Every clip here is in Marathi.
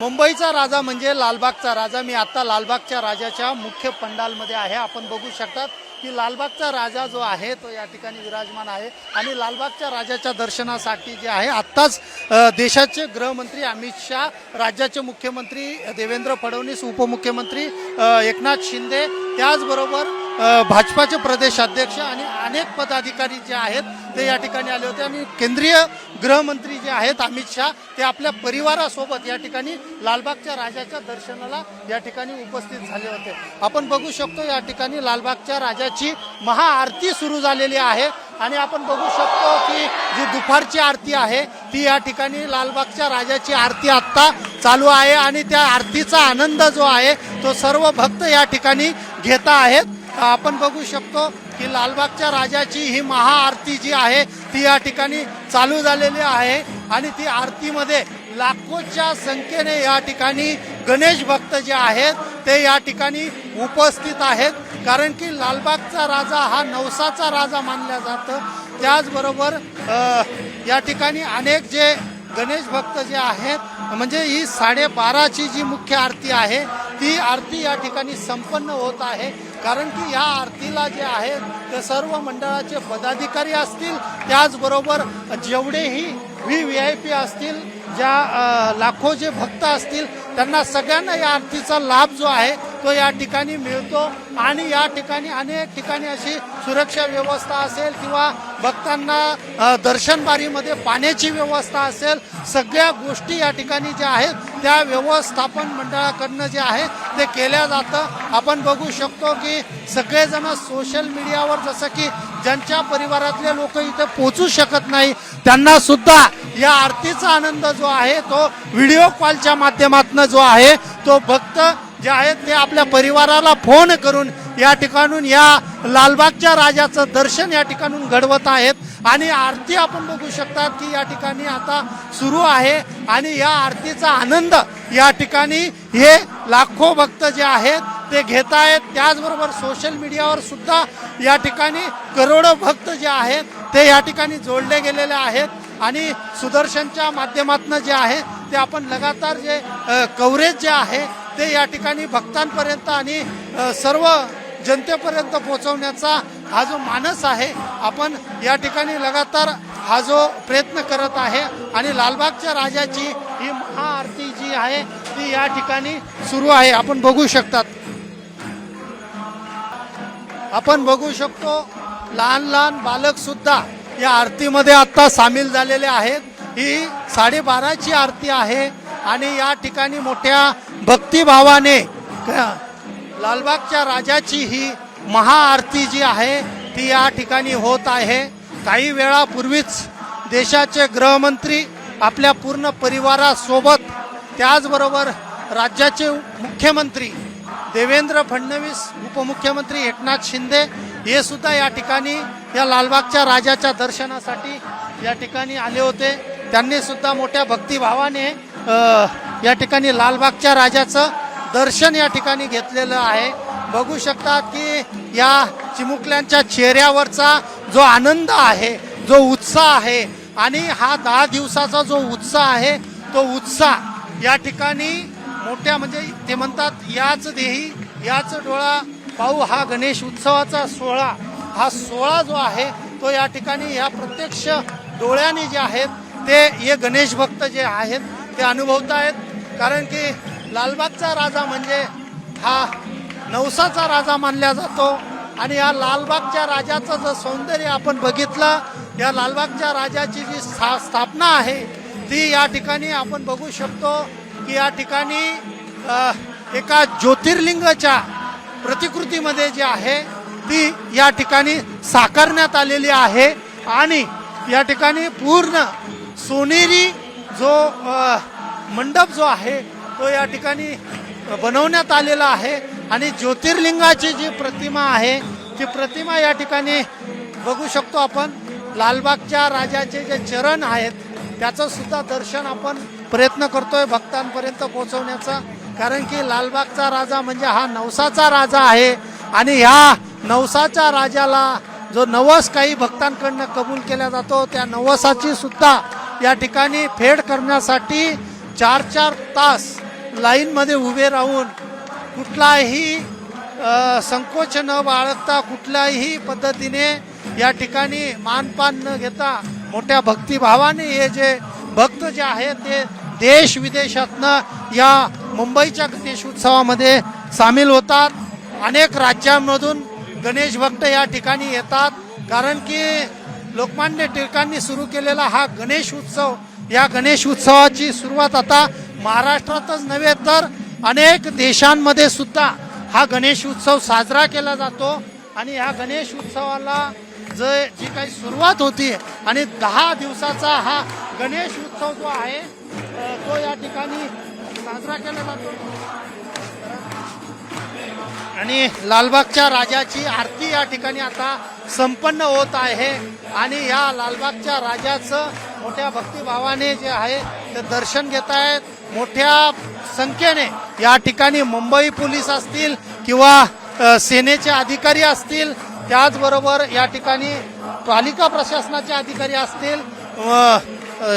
मुंबईचा राजा म्हणजे लालबागचा राजा. मी आता लालबागच्या राजाच्या मुख्य पंडालमध्ये आहे. आपण बघू शकतात की लालबागचा राजा जो आहे तो या ठिकाणी विराजमान आहे. आणि लालबागच्या राजाच्या दर्शनासाठी जे आहे आत्ताच देशाचे गृहमंत्री अमित शाह राज्याचे मुख्यमंत्री देवेंद्र फडणवीस उपमुख्यमंत्री एकनाथ शिंदे त्याचबरोबर भाजपाचे प्रदेश अध्यक्ष आणि अनेक पदाधिकारी जे आहेत ते या ठिकाणी आले होते. आणि केंद्रीय गृहमंत्री जे आहेत अमित शहा ते आपल्या परिवारासोबत या ठिकाणी लालबागच्या राजाच्या दर्शनाला या ठिकाणी उपस्थित झाले होते. आपण बघू शकतो या ठिकाणी लालबागच्या राजाची महाआरती सुरू झालेली आहे. आणि आपण बघू शकतो की जी दुपारची आरती आहे ती या ठिकाणी लालबागच्या राजाची आरती आत्ता चालू आहे. आणि त्या आरतीचा आनंद जो आहे तो सर्व भक्त या ठिकाणी घेत आहेत. आपण बघू शकतो की लालबागच्या राजाची ही महाआरती जी आहे ती या ठिकाणी चालू झालेली आहे. आणि ती आरतीमध्ये लाखोच्या संख्येने या ठिकाणी गणेश भक्त जे आहेत ते या ठिकाणी उपस्थित आहेत. कारण की लालबागचा राजा हा नवसाचा राजा मानला जातं. त्याचबरोबर या ठिकाणी अनेक जे गणेश भक्त जे आहेत म्हणजे ही साडेबाराची जी मुख्य आरती आहे ती आरती या ठिकाणी संपन्न होत आहे. कारण की या आरतीला जे आहे ते सर्व मंडळाचे पदाधिकारी असतील. त्याचबरोबर जेवढेही व्ही व्ही आय पी असतील ज्या लाखो जे भक्त असतील त्यांना सगळ्यांना या आरतीचा लाभ जो आहे तो या ठिकाणी मिळतो आणि या ठिकाणी अनेक ठिकाणी अशी सुरक्षा व्यवस्था असेल किंवा भक्तांना दर्शनबारीमध्ये पाण्याची व्यवस्था असेल सगळ्या गोष्टी या ठिकाणी ज्या आहेत त्या व्यवस्थापन मंडळाकडनं जे आहे ते केल्या जातं. आपण बघू शकतो की सगळेजण सोशल मीडियावर जसं की ज्यांच्या परिवारातले लोक इथे पोचू शकत नाही त्यांना सुद्धा या आरतीचा आनंद जो आहे तो व्हिडिओ कॉलच्या माध्यमातून जो आहे तो भक्त जे आहेत ते आपल्या परिवाराला फोन करून या ठिकाणून या लालबागच्या राजाचं दर्शन या ठिकाणून घडवत आहेत. आणि आरती आपण बघू शकतात की या ठिकाणी आता सुरू आहे. आणि या आरतीचा आनंद या ठिकाणी हे लाखो भक्त जे आहेत ते घेत आहेत. त्याचबरोबर सोशल मीडियावर सुद्धा या ठिकाणी करोडो भक्त जे आहेत ते या ठिकाणी जोडले गेलेले आहेत. आणि सुदर्शनच्या माध्यमातून जे आहे ते आपण लगातार जे कव्हरेज जे आहे ते या ठिकाणी भक्तांपर्यंत आणि सर्व जनतेपर्यंत पोहोचवण्याचा हा जो मानस आहे आपण या ठिकाणी लगातार हा जो प्रयत्न करत आहे आणि लालबागच्या राजाची ही महाआरती जी आहे ती या ठिकाणी सुरू आहे. आपण बघू शकतात. आपण बघू शकतो लहान लहान बालक सुद्धा या आरतीमध्ये आत्ता सामील झालेले आहेत. ही साडेबाराची आरती आहे आणि या ठिकाणी मोठ्या भक्तिभावाने लालबागच्या राजाची ही महाआरती जी आहे ती या ठिकाणी होत आहे. काही वेळापूर्वीच देशाचे गृहमंत्री आपल्या पूर्ण परिवारासोबत त्याचबरोबर राज्याचे मुख्यमंत्री देवेंद्र फडणवीस उपमुख्यमंत्री एकनाथ शिंदे हे सुद्धा या ठिकाणी या लालबागच्या राजाच्या दर्शनासाठी या ठिकाणी आले होते. त्यांनी सुद्धा मोठ्या भक्तिभावाने या ठिकाणी लालबागच्या राजाचं दर्शन या ठिकाणी घेतलेलं आहे. बघू शकतात की या चिमुकल्यांच्या चेहऱ्यावरचा जो आनंद आहे जो उत्साह आहे आणि हा दहा दिवसाचा जो उत्साह आहे तो उत्साह या ठिकाणी मोठ्या म्हणजे ते म्हणतात याच देही याच डोळा पाहू हा गणेश उत्सवाचा सोहळा. हा सोहळा जो आहे तो या ठिकाणी या प्रत्यक्ष डोळ्याने जे आहेत ते हे गणेश भक्त जे आहेत ते अनुभवत आहेत कारण की लालबागचा राजा म्हणजे हा नवसाचा राजा मानला जातो. आणि या लालबागच्या राजाचं जर सौंदर्य आपण बघितलं या लालबागच्या राजाची जी स्था स्थापना आहे ती या ठिकाणी आपण बघू शकतो की या ठिकाणी एका ज्योतिर्लिंगाच्या प्रतिकृतीमध्ये जी आहे ती या ठिकाणी साकारण्यात आलेली आहे. आणि या ठिकाणी पूर्ण सोनेरी जो मंडप जो आहे तो या ठिकाणी बनवण्यात आलेला आहे. आणि ज्योतिर्लिंगाची जी प्रतिमा आहे ती प्रतिमा या ठिकाणी बघू शकतो आपण. लालबागच्या राजाचे जे चरण आहेत त्याचं सुद्धा दर्शन आपण प्रयत्न करतोय भक्तांपर्यंत पोहोचवण्याचा. कारण की लालबागचा राजा म्हणजे हा नवसाचा राजा आहे. आणि ह्या नवसाच्या राजाला जो नवस काही भक्तांकडनं कबूल केला जातो त्या नवसाची सुद्धा या ठिकाणी फेड करण्यासाठी चार चार तास लाईनमध्ये उभे राहून कुठलाही संकोच न बाळगता कुठल्याही पद्धतीने या ठिकाणी मानपान न घेता मोठ्या भक्तिभावाने हे जे भक्त जे आहेत ते देश विदेशातनं या मुंबईच्या गणेश उत्सवामध्ये सामील होतात. अनेक राज्यांमधून गणेश भक्त या ठिकाणी येतात. कारण की लोकमान्य टिळकांनी सुरू केलेला हा गणेश उत्सव या गणेश उत्सवाची सुरुवात आता महाराष्ट्रातच नव्हे तर अनेक देशांमध्ये सुद्धा हा गणेश उत्सव साजरा केला जातो. आणि ह्या गणेश उत्सवाला जे जी काही सुरुवात होती आणि दहा दिवसाचा हा गणेश उत्सव जो आहे तो या ठिकाणी साजरा केला जातो. आणि लालबागच्या राजाची आरती या ठिकाणी आता संपन्न होत आहे. आणि या लालबागच्या राजाचं मोठ्या भक्तिभावाने जे आहे ते दर्शन घेत आहेत मोठ्या संख्येने या ठिकाणी मुंबई पोलीस असतील किंवा सेनेचे अधिकारी असतील त्याचबरोबर या ठिकाणी पालिका प्रशासनाचे अधिकारी असतील व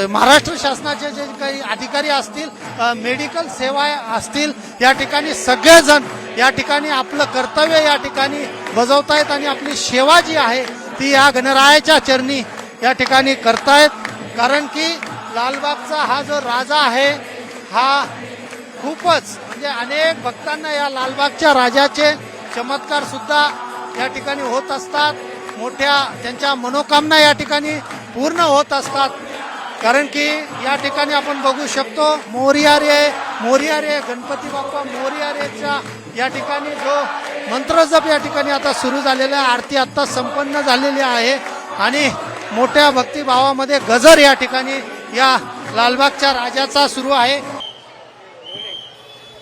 महाराष्ट्र शासनाचे जे काही अधिकारी असतील मेडिकल सेवा असतील या ठिकाणी सगळेजण या ठिकाणी आपलं कर्तव्य या ठिकाणी बजावतायत आणि आपली सेवा जी आहे ती या गणरायाच्या चरणी या ठिकाणी करतायत. कारण की लालबागचा हा जो राजा आहे हा खूपच म्हणजे अनेक भक्तांना या लालबागच्या राजाचे चमत्कार सुद्धा या ठिकाणी होत असतात. मोठ्या त्यांच्या मनोकामना या ठिकाणी पूर्ण होत असतात. कारण की या ठिकाणी आपण बघू शकतो मोरियारे मोरियारे गणपती बाप्पा मोरियारेच्या या ठिकाणी जो मंत्रजप या ठिकाणी आता सुरू झालेला आहे आरती आता संपन्न झालेली आहे. आणि मोठ्या भक्तिभावामध्ये गजर या ठिकाणी या लालबागच्या राजाचा सुरू आहे.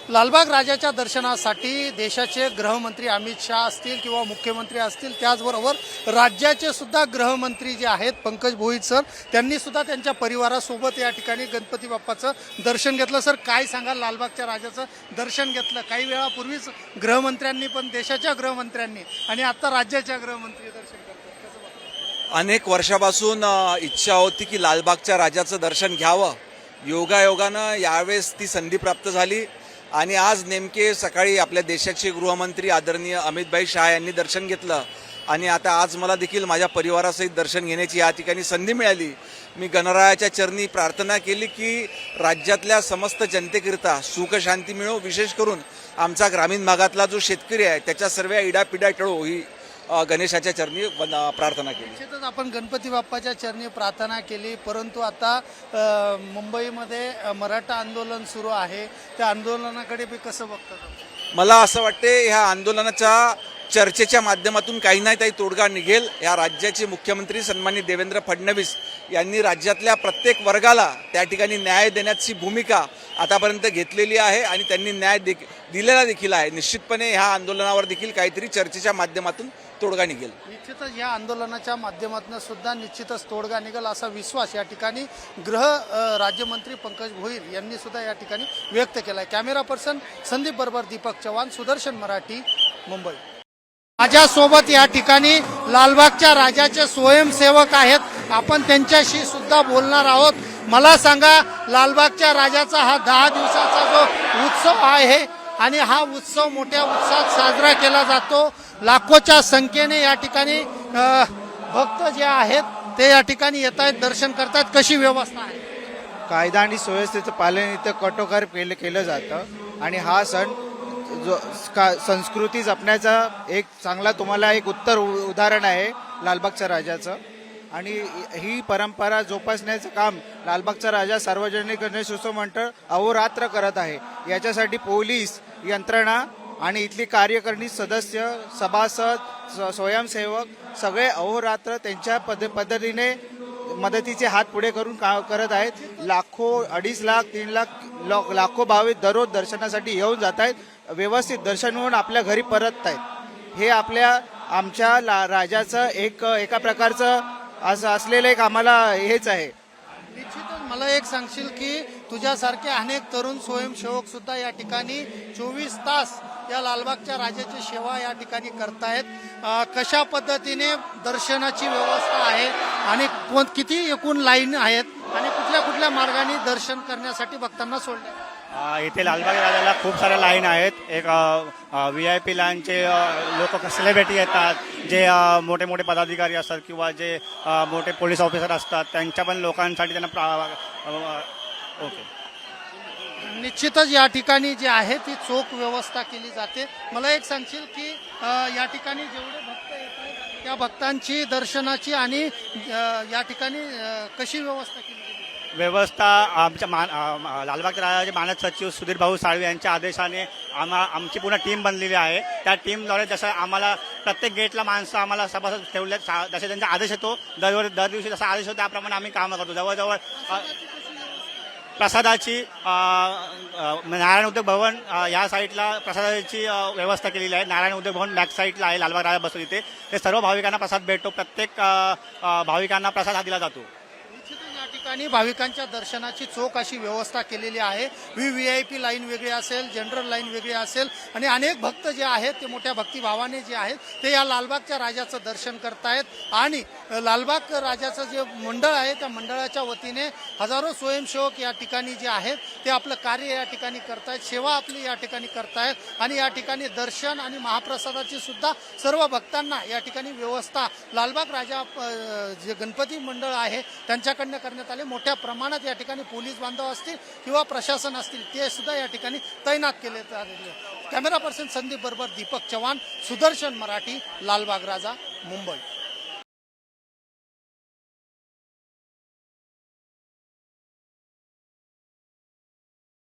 लालबाग राजाच्या दर्शनासाठी देशाचे गृहमंत्री अमित शहा असतील किंवा मुख्यमंत्री असतील त्याचबरोबर राज्याचे सुद्धा गृहमंत्री जे आहेत पंकज भोईत सर त्यांनी सुद्धा त्यांच्या परिवारासोबत या ठिकाणी गणपती बाप्पाचं दर्शन घेतलं. सर काय सांगाल लालबागच्या राजाचं दर्शन घेतलं? काही वेळापूर्वीच गृहमंत्र्यांनी पण देशाच्या गृहमंत्र्यांनी आणि आता राज्याच्या गृहमंत्री दर्शन करतात कसं बघता? अनेक वर्षापासून इच्छा होती की लालबागच्या राजाचं दर्शन घ्यावं. योगायोगानं यावेळेस ती संधी प्राप्त झाली. आणि आज नेमके सकाळी आपल्या देशाचे गृहमंत्री आदरणीय अमितभाई शहा यांनी दर्शन घेतलं. आणि आता आज मला देखील माझ्या परिवारासहित दर्शन घेण्याची या ठिकाणी संधी मिळाली. मी गणरायाच्या चरणी प्रार्थना केली की राज्यातल्या समस्त जनतेकरिता सुख शांती मिळो. विशेष करून आमचा ग्रामीण भागातला जो शेतकरी आहे त्याच्या सर्व इडापिडा टळो. ही गणेशाच्या चरणी प्रार्थना केली. निश्चितच आपण गणपती बाप्पाच्या चरणी प्रार्थना केली परंतु आता मुंबईमध्ये मराठा आंदोलन सुरू आहे. त्या आंदोलनाकडे बी कसं बघतात आपण? मला असं वाटते ह्या आंदोलनाच्या चर्चेच्या माध्यमातून काही नाही काही तोडगा निघेल. या राज्याचे मुख्यमंत्री सन्मानित देवेंद्र फडणवीस यांनी राज्यातल्या प्रत्येक वर्गाला त्या ठिकाणी न्याय देण्याची भूमिका आतापर्यंत घेतलेली आहे आणि त्यांनी न्याय देखील दिलेला देखील आहे. निश्चितपणे ह्या आंदोलनावर देखील काहीतरी चर्चेच्या माध्यमातून तोडगा निघेल. निश्चितच या आंदोलनाच्या माध्यमातून सुद्धा निश्चितच तोडगा निघेल असा विश्वास या ठिकाणी गृह राज्यमंत्री पंकज भोईर यांनी सुद्धा या ठिकाणी व्यक्त केला आहे कॅमेरा पर्सन संदीप बरोबर दीपक चव्हाण सुदर्शन मराठी मुंबई. माझ्यासोबत या ठिकाणी लालबागच्या राजाचे स्वयंसेवक आहेत. आपण त्यांच्याशी सुद्धा बोलणार आहोत. मला सांगा लालबागच्या राजाचा हा दहा दिवसाचा जो उत्सव आहे आणि हा उत्सव मोठ्या उत्साहात साजरा केला जातो. लाखोच्या संख्येने या ठिकाणी भक्त जे आहेत ते या ठिकाणी येत आहेत दर्शन करतात कशी व्यवस्था आहे? कायदा आणि सुव्यवस्थेचं पालन इथं कटोकार केलं केलं जातं. आणि हा सण जो का संस्कृती जपण्याचा एक चांगला तुम्हाला एक उत्तर उ- उदाहरण आहे लालबागच्या राजाचं. आणि ही परंपरा जोपासण्याचं काम लालबागचा राजा सार्वजनिक गणेशोत्सव मंडळ अहोरात्र करत आहे. याच्यासाठी पोलीस यंत्रणा आणि इथली कार्यकारिणी सदस्य सभासद स- स्वयंसेवक सगळे अहोरात्र त्यांच्या पद पद्धतीने मदतीचे हात पुढे करून का करत आहेत. लाखो अडीच लाख तीन लाख लो- लाखो भाविक दररोज दर्शनासाठी येऊन जात आहेत. व्यवस्थित दर्शन होऊन आपल्या घरी परत आहेत. हे आपल्या आमच्या ला राजाचं एक एका प्रकारचं असं असलेलं एक आम्हाला हेच आहे. निश्चितच मला एक सांगशील की तुझ्यासारखे अनेक तरुण स्वयंसेवक सुद्धा या ठिकाणी चोवीस तास या लालबागच्या राजाची सेवा या ठिकाणी करतायत. कशा पद्धतीने दर्शनाची व्यवस्था आहे आणि कोण किती एकूण लाईन आहेत आणि कुठल्या कुठल्या मार्गाने दर्शन करण्यासाठी भक्तांना सोडले? इथे लालबाग राजाला खूप साऱ्या लाईन आहेत. एक व्ही आय पी लाईनचे लोक सेलिब्रिटी येतात जे मोठे मोठे पदाधिकारी असतात किंवा जे मोठे पोलीस ऑफिसर असतात त्यांच्या पण लोकांसाठी त्यांना प्रा- ओके. निश्चितच या ठिकाणी जे आहे ती चोख व्यवस्था केली जाते. मला एक सांगशील की या ठिकाणी जेवढे भक्त येतात त्या भक्तांची दर्शनाची आणि या ठिकाणी कशी व्यवस्था केली व्यवस्था आमच्या मान अ, लालबागच्या राजाचे मानद सचिव सुधीर भाऊ साळवे यांच्या आदेशाने आम्हा आमची पूर्ण टीम बनलेली आहे. त्या टीमद्वारे जसं आम्हाला प्रत्येक गेटला माणसं आम्हाला सभासद ठेवले जसे त्यांचा आदेश येतो दर दर दिवशी जसा आदेश होतो त्याप्रमाणे आम्ही कामं करतो. जवळजवळ प्रसादाची नारायण उद्योग भवन या साईडला प्रसादाची व्यवस्था केलेली आहे. नारायण उद्योग भवन बॅक साईडला आहे लालबाग राजा बसून इथे. ते सर्व भाविकांना प्रसाद भेटतो. प्रत्येक भाविकांना प्रसाद हा दिला जातो. ठिकाणी भाविकांच्या दर्शनाची चोख अशी व्यवस्था केलेली आहे. V V I P line वेगळी असेल जनरल लाईन वेगळी असेल आणि अनेक भक्त जे आहेत ते मोठ्या भक्तिभावाने जे आहेत ते या लालबागच्या राजाचं दर्शन करतायत. आणि लालबाग राजाचं जे मंडळ आहे त्या मंडळाच्या वतीने हजारो स्वयंसेवक या ठिकाणी जे आहेत ते आपलं कार्य या ठिकाणी करतायत सेवा आपली या ठिकाणी करतायत आणि या ठिकाणी दर्शन आणि महाप्रसादाची सुद्धा सर्व भक्तांना या ठिकाणी व्यवस्था लालबाग राजा जे गणपती मंडळ आहे त्यांच्याकडनं करण्यात आले. मोठ्या प्रमाणात या ठिकाणी पोलीस बांधव असतील किंवा प्रशासन असतील ते सुद्धा या ठिकाणी तैनात केले आलेले कॅमेरा पर्सन संदीप बरोबर दीपक चव्हाण सुदर्शन मराठी लालबाग राजा मुंबई.